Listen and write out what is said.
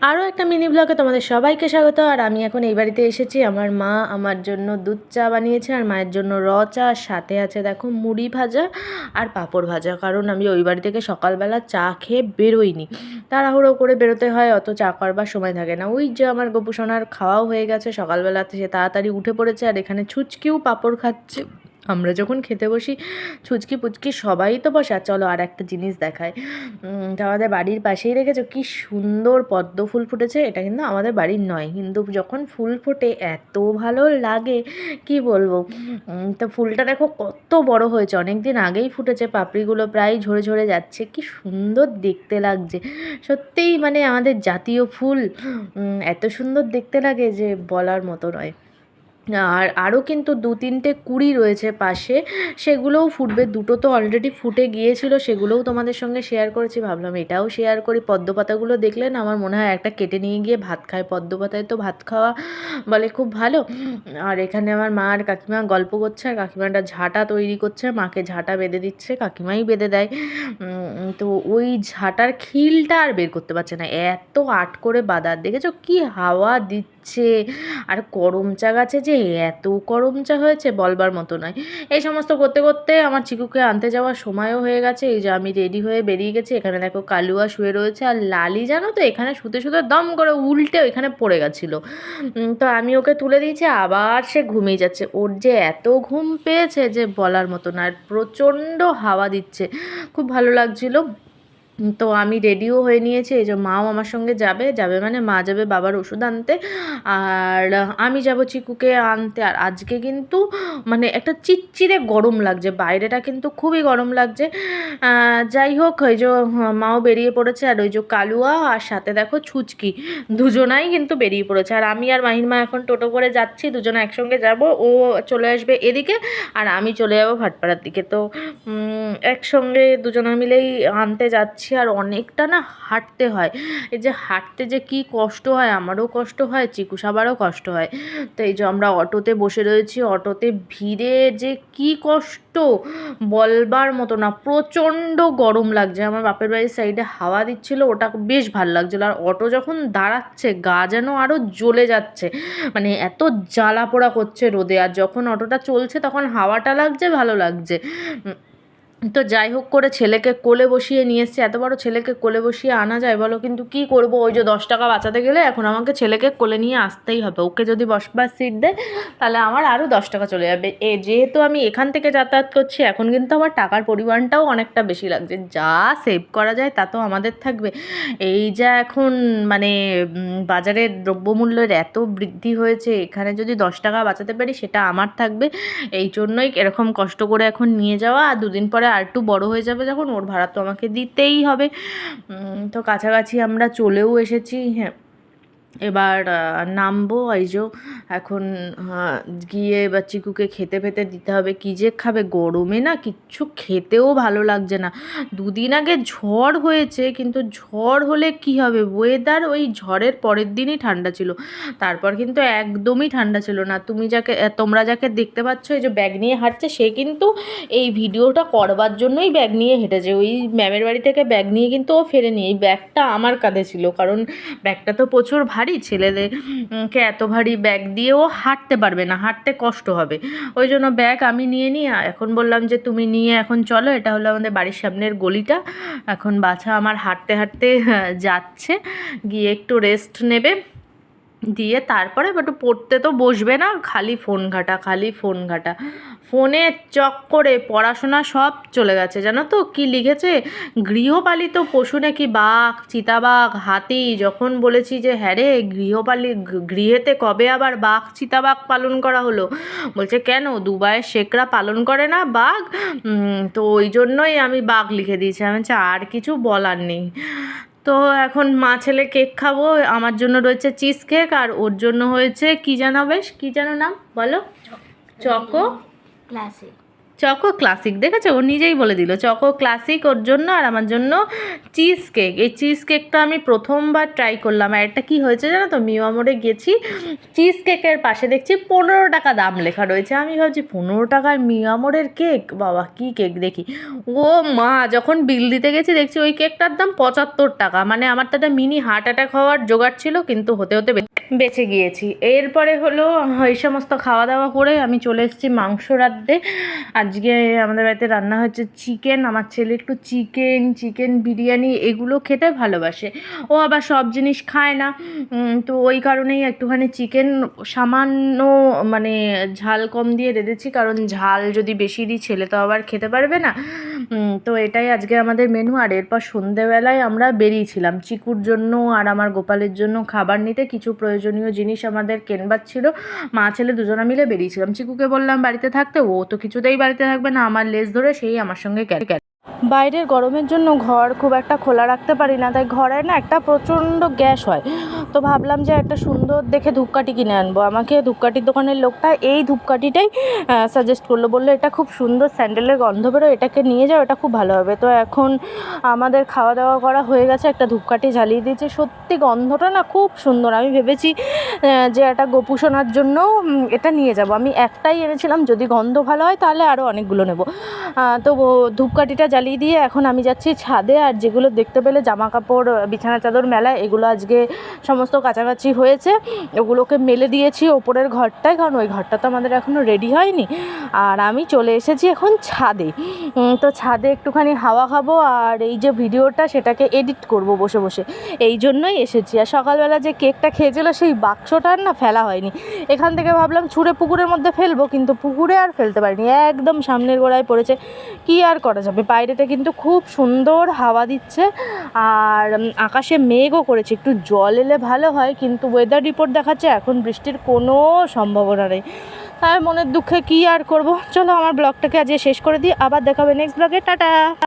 আরও একটা মিনি ব্লগে তোমাদের সবাইকে স্বাগত। আর আমি এখন এই বাড়িতে এসেছি। আমার মা আমার জন্য দুধ চা বানিয়েছে আর মায়ের জন্য র চা। সাথে আছে দেখো মুড়ি ভাজা আর পাঁপড় ভাজা। কারণ আমি ওই বাড়ি থেকে সকালবেলা চা খেয়ে বেরোইনি। তাড়াহুড়ো করে বেরোতে হয়, অত চা করবার সময় থাকে না। ওই যে আমার গোপুসোনার খাওয়াও হয়ে গেছে। সকালবেলা সে তাড়াতাড়ি উঠে পড়েছে আর এখানে ছুচকিও পাঁপড় খাচ্ছে। আমরা যখন খেতে বসি ছুচকি পুচকি সবাই তো বসে চলো আর একটা জিনিস দেখায় আমাদের বাড়ির পাশেই রেখেছো, কি সুন্দর পদ্ম ফুল ফুটেছে, এটা কিন্তু আমাদের বাড়ির নয়, কিন্তু যখন ফুল ফোটে, এত ভালো লাগে, কি বলব? তো ফুলটা দেখো কত বড় হয়েছে অনেক দিন আগেই ফুটেছে, পাপড়িগুলো প্রায় ঝরে ঝরে যাচ্ছে, কি সুন্দর দেখতে লাগছে। সত্যিই মানে আমাদের জাতীয় ফুল এত সুন্দর দেখতে লাগে যে বলার মতো নয়। আর আরও কিন্তু দু তিনটে কুড়ি রয়েছে পাশে। সেগুলোও ফুটবে। দুটো তো অলরেডি ফুটে গিয়েছিল, সেগুলোও তোমাদের সঙ্গে শেয়ার করেছি। ভাবলাম এটাও শেয়ার করি। পদ্ম পাতাগুলো দেখলে না আমার মনে হয় একটা কেটে নিয়ে গিয়ে ভাত খায়। পদ্ম পাতায় তো ভাত খাওয়া বলে খুব ভালো। আর এখানে আমার মা আর কাকিমা গল্প করছে, আর কাকিমাটা ঝাঁটা তৈরি করছে। মাকে ঝাঁটা বেঁধে দিচ্ছে, কাকিমাই বেঁধে দেয়। তো ওই ঝাঁটার খিলটা আর বের করতে পারছে না। এত আট করে বাঁধা দেখেছ? কি হাওয়া দিচ্ছে। আর করম চা গাছে যে এত করম চা হয়েছে বলবার মতো নয়। এই সমস্ত করতে করতে আমার চিকুকে আনতে যাওয়ার সময়ও হয়ে গেছে। এই যে আমি রেডি হয়ে বেরিয়ে গেছি। এখানে দেখো কালুয়া শুয়ে রয়েছে আর লালি জানো তো এখানে শুতে শুতে দম করে উল্টে ওইখানে পড়ে গেছিল। তো আমি ওকে তুলে দিয়েছি। আবার সে ঘুমিয়ে যাচ্ছে। ওর যে এত ঘুম পেয়েছে যে বলার মতো না আর প্রচণ্ড হাওয়া দিচ্ছে। খুব ভালো লাগছিল। তো আমি রেডিও হয়ে নিয়েছি, এই যে মাও আমার সঙ্গে যাবে যাবে মানে মা যাবে বাবার ওষুধ আনতে, আর আমি যাব চিকুকে আনতে, আর আজকে কিন্তু মানে একটা চিটচিরে গরম লাগছে, বাইরেটা কিন্তু খুবই গরম লাগছে। যাই হোক ওই যে মাও বেরিয়ে পড়েছে, আর ওই যে কালুয়া, আর সাথে দেখো ছুচকি, দুজনাই কিন্তু বেরিয়ে পড়েছে, আর আমি আর মাহির মা এখন টোটো করে যাচ্ছি, দুজনে একসঙ্গে যাব, ও চলে আসবে এদিকে, আর আমি চলে যাব ভাটপাড়ার দিকে, তো একসঙ্গে দুজনে মিলেই আনতে যাচ্ছি। আর অনেকটা না হাঁটতে হয়। এই যে হাঁটতে যে কি কষ্ট হয়, আমারও কষ্ট হয়, চিকু সাবারও কষ্ট হয়। তো এই যে আমরা অটোতে বসে রয়েছি, অটোতে ভিড়ে যে কি কষ্ট বলবার মতো না, প্রচণ্ড গরম লাগছে। আমার বাপের বাড়ির সাইডে হাওয়া দিচ্ছিল, ওটা বেশ ভালো লাগছিল। আর অটো যখন দাঁড়াচ্ছে, গা যেন আরও জ্বলে যাচ্ছে। মানে এত জ্বালা পোড়া করছে রোদে। আর যখন অটোটা চলছে, তখন হাওয়াটা লাগছে, ভালো লাগছে। তো যাই হোক করে ছেলেকে কোলে বসিয়ে নিয়ে এসছি। এত বড় ছেলেকে কোলে বসিয়ে আনা যায় বলো, কিন্তু কি করব? ওই যে দশ টাকা বাঁচাতে গেলে এখন আমাকে ছেলেকে কোলে নিয়ে আসতেই হবে। ওকে যদি বসবার সিট দেয়, তাহলে আমার আরও দশ টাকা চলে যাবে। এ, যেহেতু আমি এখান থেকে যাতায়াত করছি, এখন কিন্তু আমার টাকার পরিমাণটাও অনেকটা বেশি লাগছে। যা সেভ করা যায়, তা তো আমাদের থাকবে। এই যা এখন মানে বাজারের দ্রব্যমূল্যের এত বৃদ্ধি হয়েছে, এখানে যদি দশ টাকা বাঁচাতে পারি, সেটা আমার থাকবে। এই জন্যই এরকম কষ্ট করে এখন নিয়ে যাওয়া। আর দুদিন পরে আর একটু বড়ো হয়ে যাবে যখন, ওর ভাড়া তো আমাকে দিতেই হবে। তো কাছাকাছি আমরা চলেও এসেছি হ্যাঁ। এবার নামবো, এই যে এখন গিয়ে এবার চিকুকে খেতে ফেতে দিতে হবে। কী যে খাবে? গরমে না কিচ্ছু খেতেও ভালো লাগছে না। দুদিন আগে ঝড় হয়েছে, কিন্তু ঝড় হলে কি হবে? ওয়েদার ওই ঝড়ের পরের দিনই ঠান্ডা ছিল। তারপর কিন্তু একদমই ঠান্ডা ছিল না। তুমি যাকে তোমরা যাকে দেখতে পাচ্ছ, এই যে ব্যাগ নিয়ে হাঁটছে, সে কিন্তু এই ভিডিওটা করবার জন্যই ব্যাগ নিয়ে হেঁটেছে। ওই ম্যামের বাড়ি থেকে ব্যাগ নিয়ে কিন্তু ও ফেরেনি। এই ব্যাগটা আমার কাঁধে ছিল, কারণ ব্যাগটা তো প্রচুর ভারী ছেলেদেরকে এত ভারী ব্যাগ দিয়েও হাঁটতে পারবে না, হাঁটতে কষ্ট হবে। ওই জন্য ব্যাগ আমি নিয়ে নিই এখন বললাম যে তুমি নিয়ে এখন চলো, এটা হলো আমাদের বাড়ির সামনের গলিটা। এখন বাছা আমার হাঁটতে হাঁটতে যাচ্ছে, গিয়ে একটু রেস্ট নেবে। দিয়ে তারপরে একটু পড়তে তো বসবে না, খালি ফোন ঘাটা, খালি ফোন ঘাটা। ফোনে চক্করে পড়াশোনা সব চলে গেছে, জানো তো? কি লিখেছে? গৃহপালিত পশু নাকি বাঘ, চিতাবাঘ, হাতি? যখন বলেছি যে হ্যাঁ রে, গৃহপালি, গৃহেতে কবে আবার বাঘ, চিতাবাঘ পালন করা হলো? বলছে, কেন? দুবাইয়ের শেখরা পালন করে না বাঘ? তো ওই জন্যই আমি বাঘ লিখে দিয়েছি। আমি আর কিছু বলার নেই। তো এখন মা ছেলে কেক খাব আমার জন্য রয়েছে চিজ কেক আর ওর জন্য হয়েছে কি যেন বেশ কী যেন নাম বলো? চকো। ক্লাসে চকো ক্লাসিক, দেখেছ? ও নিজেই বলে দিল, চকো ক্লাসিক ওর জন্য আর আমার জন্য চিজ কেক। এই চিজ কেকটা আমি প্রথমবার ট্রাই করলাম আর একটা কী হয়েছে জানো তো? মিওয়া মোড়ে গেছি, চিজ কেকের পাশে দেখছি পনেরো টাকা দাম লেখা রয়েছে। আমি ভাবছি, পনেরো টাকার মিওয়া মোড়ের কেক? বাবা, কী কেক দেখি? ও মা, যখন বিল দিতে গেছি দেখছি ওই কেকটার দাম পঁচাত্তর টাকা। মানে আমার তো একটা মিনি হার্ট অ্যাটাক হওয়ার জোগাড় ছিল, কিন্তু হতে হতে বেঁচে গিয়েছি। এরপরে হলো এই সমস্ত খাওয়া দাওয়া করে আমি চলে এসেছি মাংস রাঁধতে। আজকে আমাদের বাড়িতে রান্না হচ্ছে চিকেন, আমার ছেলে একটু চিকেন চিকেন বিরিয়ানি এগুলো খেতে ভালোবাসে। ও আবার সব জিনিস খায় না। তো ওই কারণেই একটুখানি চিকেন সামান্য মানে ঝাল কম দিয়ে রেঁধেছি, কারণ ঝাল যদি বেশি দিই ছেলে তো আবার খেতে পারবে না। তো এটাই আজকে আমাদের মেনু আর এরপর সন্ধেবেলায় আমরা বেরিয়েছিলাম। চিকুর জন্য আর আমার গোপালের জন্য খাবার নিতে কিছু প্রয়োজনীয় জিনিস আমাদের কেনবার ছিল। মা ছেলে দুজনা মিলে বেরিয়েছিলাম। চিকুকে বললাম, বাড়িতে থাকতে? ও তো কিছুতেই বাড়িতে থাকবে না। আমার লেজ ধরে সেই আমার সঙ্গে গেল বাইরের গরমের জন্য ঘর খুব একটা খোলা রাখতে পারি না। তাই ঘরে না একটা প্রচণ্ড গ্যাস হয়। তো ভাবলাম যে একটা সুন্দর দেখে ধূপকাঠি কিনে আনব। আমাকে ধূপকাঠির দোকানের লোকটা এই ধূপকাঠিটাই সাজেস্ট করল। বলল, এটা খুব সুন্দর স্যান্ডেলের গন্ধ বেরো, এটাকে নিয়ে যাও, এটা খুব ভালো হবে। তো এখন আমাদের খাওয়া দাওয়া করা হয়ে গেছে, একটা ধূপকাঠি জ্বালিয়ে দিয়েছে। সত্যি গন্ধটা না খুব সুন্দর। আমি ভেবেছি যে একটা গোপুসোনার জন্য এটা নিয়ে যাব। আমি একটাই এনেছিলাম, যদি গন্ধ ভালো হয় তাহলে আরও অনেকগুলো নেব। তো ধূপকাঠিটা জ্বালিয়ে দিয়ে এখন আমি যাচ্ছি ছাদে, আর যেগুলো দেখতে পেলে জামা কাপড় বিছানা চাদর, মেলা, এগুলো আজকে সমস্ত কাছাকাছি হয়েছে, ওগুলোকে মেলে দিয়েছি ওপরের ঘরটায়, কারণ ওই ঘরটা তো আমাদের এখনও রেডি হয়নি। আর আমি চলে এসেছি এখন ছাদে। তো ছাদে একটুখানি হাওয়া খাব, আর এই যে ভিডিওটা সেটাকে এডিট করব বসে বসে। এই জন্যই এসেছি। আর সকালবেলা যে কেকটা খেয়েছিল, সেই বাক্সটা না ফেলা হয়নি। এখান থেকে ভাবলাম ছুঁড়ে পুকুরের মধ্যে ফেলব, কিন্তু পুকুরে আর ফেলতে পারিনি। একদম সামনের গোড়ায় পড়েছে। কি আর করা যাবে? বাইরেটা কিন্তু খুব সুন্দর হাওয়া দিচ্ছে। আর আকাশে মেঘও করেছে। একটু জল এলে ভালো হয়, কিন্তু ওয়েদার রিপোর্ট দেখাচ্ছে এখন বৃষ্টির কোনো সম্ভাবনা নেই। মনের দুঃখে কী আর করব? চলো আমার ব্লগটাকে আজকে শেষ করে দিই। আবার দেখাবে নেক্সট ব্লগে টাটা!